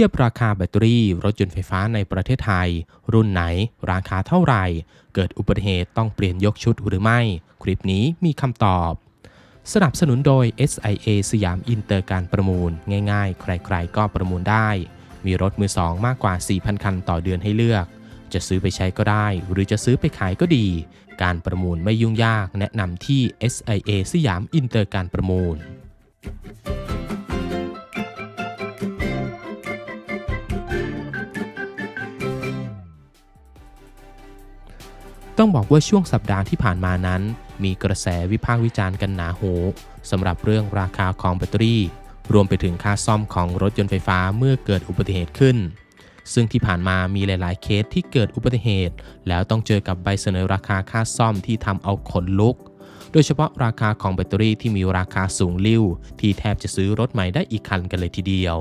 ทียบราคาแบตเตอรี่ รถยนต์ไฟฟ้าในประเทศไทย รุ่นไหน ราคาเท่าไหร่ เกิดอุบัติเหตุต้องเปลี่ยนยกชุดหรือไม่ คลิปนี้มีคำตอบ สนับสนุนโดย SIA สยามอินเตอร์การประมูล ง่ายๆ ใครๆ ก็ประมูลได้ มีรถมือสองมากกว่า 4,000 คันต่อเดือนให้เลือก จะซื้อไปใช้ก็ได้ หรือจะซื้อไปขายก็ดี การประมูลไม่ยุ่งยาก แนะนำที่ SIA สยามอินเตอร์การประมูล ต้องบอกว่าช่วงสัปดาห์ที่ผ่านมานั้น มีกระแสวิพากษ์วิจารณ์กันหนาหูสำหรับเรื่องราคาของแบตเตอรี่ รวมไปถึงค่าซ่อมของรถยนต์ไฟฟ้าเมื่อเกิดอุบัติเหตุขึ้น ซึ่งที่ผ่านมามีหลาย ๆ เคสที่เกิดอุบัติเหตุ แล้วต้องเจอกับใบเสนอราคาค่าซ่อมที่ทำเอาขนลุก โดยเฉพาะราคาของแบตเตอรี่ที่มีราคาสูงลิ่วที่แทบจะซื้อรถใหม่ได้อีกคันกันเลยทีเดียว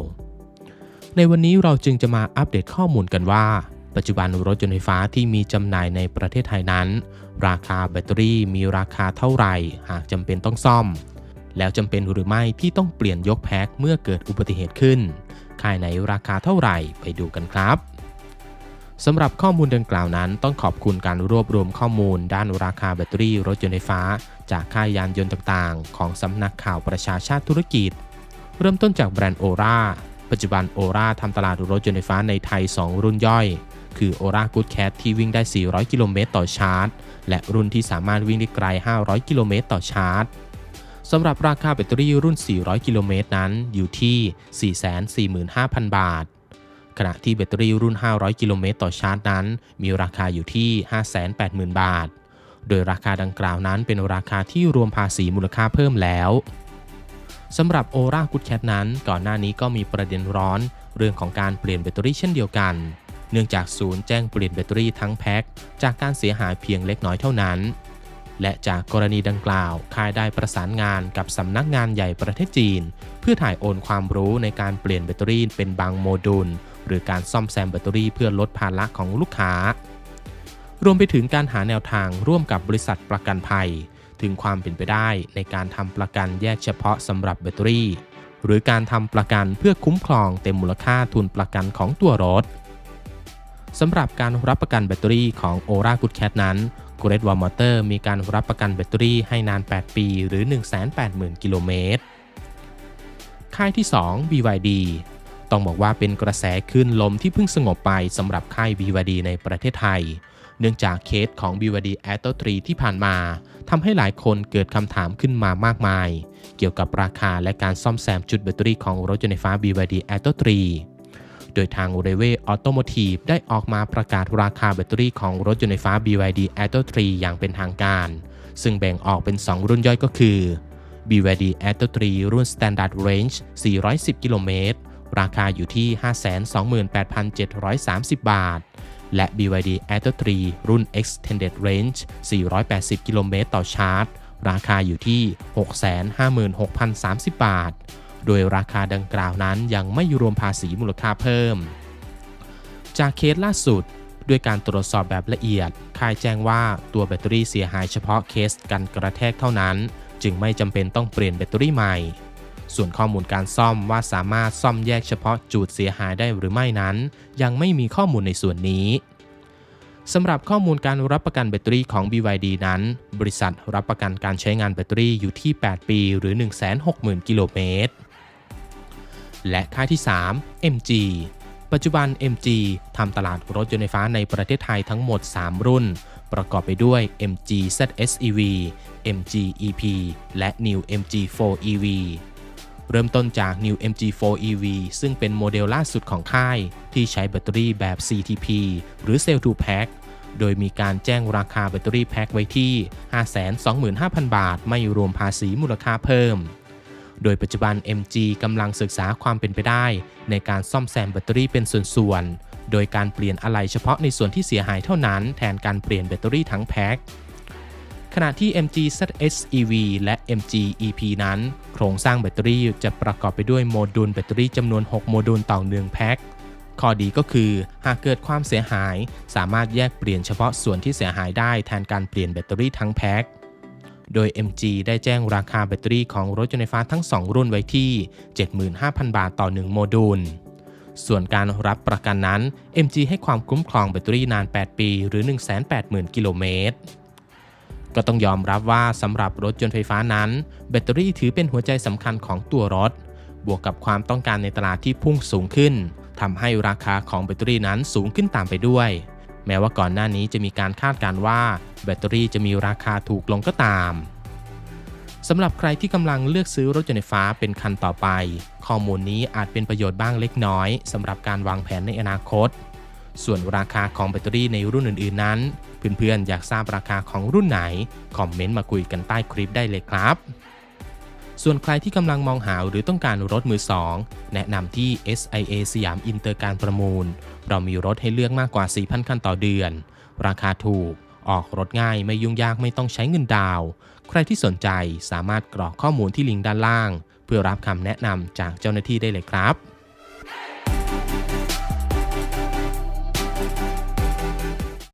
ในวันนี้เราจึงจะมาอัปเดตข้อมูลกันว่า ปัจจุบันรถยนต์ไฟฟ้าที่มีจำหน่ายในประเทศไทยนั้น ราคาแบตเตอรี่มีราคาเท่าไหร่หากจำเป็นต้องซ่อม แล้วจำเป็นหรือไม่ที่ต้องเปลี่ยนยกแพ็คเมื่อเกิดอุบัติเหตุขึ้น ค่ายไหนราคาเท่าไหร่ไปดูกันครับสำหรับข้อมูลดังกล่าวนั้น ต้องขอบคุณการรวบรวมข้อมูล ด้านราคาแบตเตอรี่รถยนต์ไฟฟ้า จากค่ายยานยนต์ต่างๆ ของสำนักข่าวประชาชาติธุรกิจ เริ่มต้นจากแบรนด์โอราปัจจุบันโอราทำตลาดรถยนต์ไฟฟ้าในไทย 2 รุ่นย่อย คือ Ora Good Cat ที่วิ่งได้ 400 กิโลเมตรต่อชาร์จ และรุ่นที่สามารถวิ่งได้ไกล 500 กิโลเมตรต่อชาร์จสำหรับราคาแบตเตอรี่รุ่น 400 กิโลเมตรนั้นอยู่ที่ 445,000 บาท ขณะที่แบตเตอรี่รุ่น 500 กิโลเมตรต่อชาร์จนั้น มีราคาอยู่ที่ 580,000 บาท โดยราคาดังกล่าวนั้นเป็นราคาที่รวมภาษีมูลค่าเพิ่มแล้วสำหรับโอรากุดแคทนั้นก่อนหน้านี้ก็มีประเด็นร้อน เรื่องของการเปลี่ยนแบตเตอรี่เช่นเดียวกัน เนื่องจากศูนย์แจ้งเปลี่ยนแบตเตอรี่ทั้งแพ็คจากการเสียหายเพียงเล็กน้อยเท่านั้น และจากกรณีดังกล่าว ค่ายได้ประสานงานกับสำนักงานใหญ่ประเทศจีน เพื่อถ่ายโอนความรู้ในการเปลี่ยนแบตเตอรี่เป็นบางโมดูล หรือการซ่อมแซมแบตเตอรี่เพื่อลดภาระของลูกค้า รวมไปถึงการหาแนวทางร่วมกับบริษัทประกันภัย ถึงความเป็นไปได้ในการทำประกันแยกเฉพาะสำหรับแบตเตอรี่หรือการทำประกันเพื่อคุ้มครองเต็มมูลค่าทุนประกันของตัวรถ สำหรับการรับประกันแบตเตอรี่ของ o r a Good Cat นั้น g r e a t Wall Motor มีการรับประกันแบตเตอรี่ให้นาน 8 ปีหรือ 180,000 กิโลเมตร ค่ายที่ 2 BYD ต้องบอกว่าเป็นกระแสขึ้นลมที่เพิ่งสงบไปสำหรับค่าย BYD ในประเทศไทย เนื่องจากเคสของ BYD Atto 3ที่ผ่านมาทำให้หลายคนเกิดคำถามขึ้นมามากมาย เกี่ยวกับราคาและการซ่อมแซมจุดแบตเตอรี่ของรถยนต์ไฟฟ้า BYD Atto 3โดยทาง r e v e Automotive ได้ออกมาประกาศราคาแบตเตอรี่ของรถยนต์ไฟฟ้า BYD Atto 3 อย่างเป็นทางการ ซึ่งแบ่งออกเป็น 2 รุ่นย่อยก็คือ BYD Atto 3 รุ่น Standard Range 410 กิโลเมตร ราคาอยู่ที่ 528,730 บาท และ BYD Atto 3 รุ่น Extended Range 480 กิโลเมตรต่อชาร์จ ราคาอยู่ที่ 656,030 บาท โดยราคาดังกล่าวนั้นยังไม่รวมภาษีมูลค่าเพิ่ม จากเคสล่าสุดด้วยการตรวจสอบแบบละเอียด ค่ายแจ้งว่าตัวแบตเตอรี่เสียหายเฉพาะเคสกันกระแทกเท่านั้น จึงไม่จำเป็นต้องเปลี่ยนแบตเตอรี่ใหม่ ส่วนข้อมูลการซ่อมว่าสามารถซ่อมแยกเฉพาะจุดเสียหายได้หรือไม่นั้น ยังไม่มีข้อมูลในส่วนนี้สำหรับข้อมูลการรับประกันแบตเตอรี่ของ BYD นั้น บริษัทรับประกันการใช้งานแบตเตอรี่อยู่ที่ 8 ปี หรือ 160,000 กิโลเมตร และค่ายที่ 3 MG ปัจจุบัน MG ทำตลาดรถยนต์ไฟฟ้าในประเทศไทยทั้งหมด 3 รุ่น ประกอบไปด้วย MG ZSEV MG EP และ New MG4 EV เริ่มต้นจาก New MG4 EV ซึ่งเป็นโมเดลล่าสุดของค่าย ที่ใช้แบตเตอรี่แบบ CTP หรือ Cell to Pack โดยมีการแจ้งราคาแบตเตอรี่แพ็คไว้ที่ 525,000 บาท ไม่รวมภาษีมูลค่าเพิ่ม โดยปัจจุบัน MG กำลังศึกษาความเป็นไปได้ ในการซ่อมแซมแบตเตอรี่เป็นส่วนๆ โดยการเปลี่ยนอะไหล่เฉพาะในส่วนที่เสียหายเท่านั้น แทนการเปลี่ยนแบตเตอรี่ทั้งแพ็คขณะที่ MG ZS EV และ MG EP นั้น โครงสร้างแบตเตอรี่จะประกอบไปด้วยโมดูลแบตเตอรี่จำนวน 6 โมดูลต่อ1แพ็คข้อดีก็คือ หากเกิดความเสียหาย สามารถแยกเปลี่ยนเฉพาะส่วนที่เสียหายได้แทนการเปลี่ยนแบตเตอรี่ทั้งแพ็ค โดย MG ได้แจ้งราคาแบตเตอรี่ของรถยนต์ไฟฟ้าทั้ง 2 รุ่นไว้ที่ 75,000 บาทต่อ 1 โมดูล ส่วนการรับประกันนั้น MG ให้ความคุ้มครองแบตเตอรี่นาน 8 ปีหรือ 180,000 กิโลเมตรก็ต้องยอมรับว่าสำหรับรถยนต์ไฟฟ้านั้น แบตเตอรี่ถือเป็นหัวใจสำคัญของตัวรถ บวกกับความต้องการในตลาดที่พุ่งสูงขึ้นทำให้ราคาของแบตเตอรี่นั้นสูงขึ้นตามไปด้วย แม้ว่าก่อนหน้านี้จะมีการคาดการว่าแบตเตอรี่จะมีราคาถูกลงก็ตามสำหรับใครที่กำลังเลือกซื้อรถยนต์ไฟฟ้าเป็นคันต่อไป ข้อมูลนี้อาจเป็นประโยชน์บ้างเล็กน้อยสำหรับการวางแผนในอนาคต ส่วนราคาของแบตเตอรี่ในรุ่นอื่นๆ นั้น เพื่อนๆ อยากทราบราคาของรุ่นไหน คอมเมนต์มาคุยกันใต้คลิปได้เลยครับ ส่วนใครที่กำลังมองหาหรือต้องการรถมือสองแนะนำที่ SIA สยามอินเตอร์การประมูล เรามีรถให้เลือกมากกว่า 4,000 คันต่อเดือน ราคาถูก ออกรถง่ายไม่ยุ่งยากไม่ต้องใช้เงินดาว ใครที่สนใจสามารถกรอกข้อมูลที่ลิงก์ด้านล่าง เพื่อรับคำแนะนำจากเจ้าหน้าที่ได้เลยครับ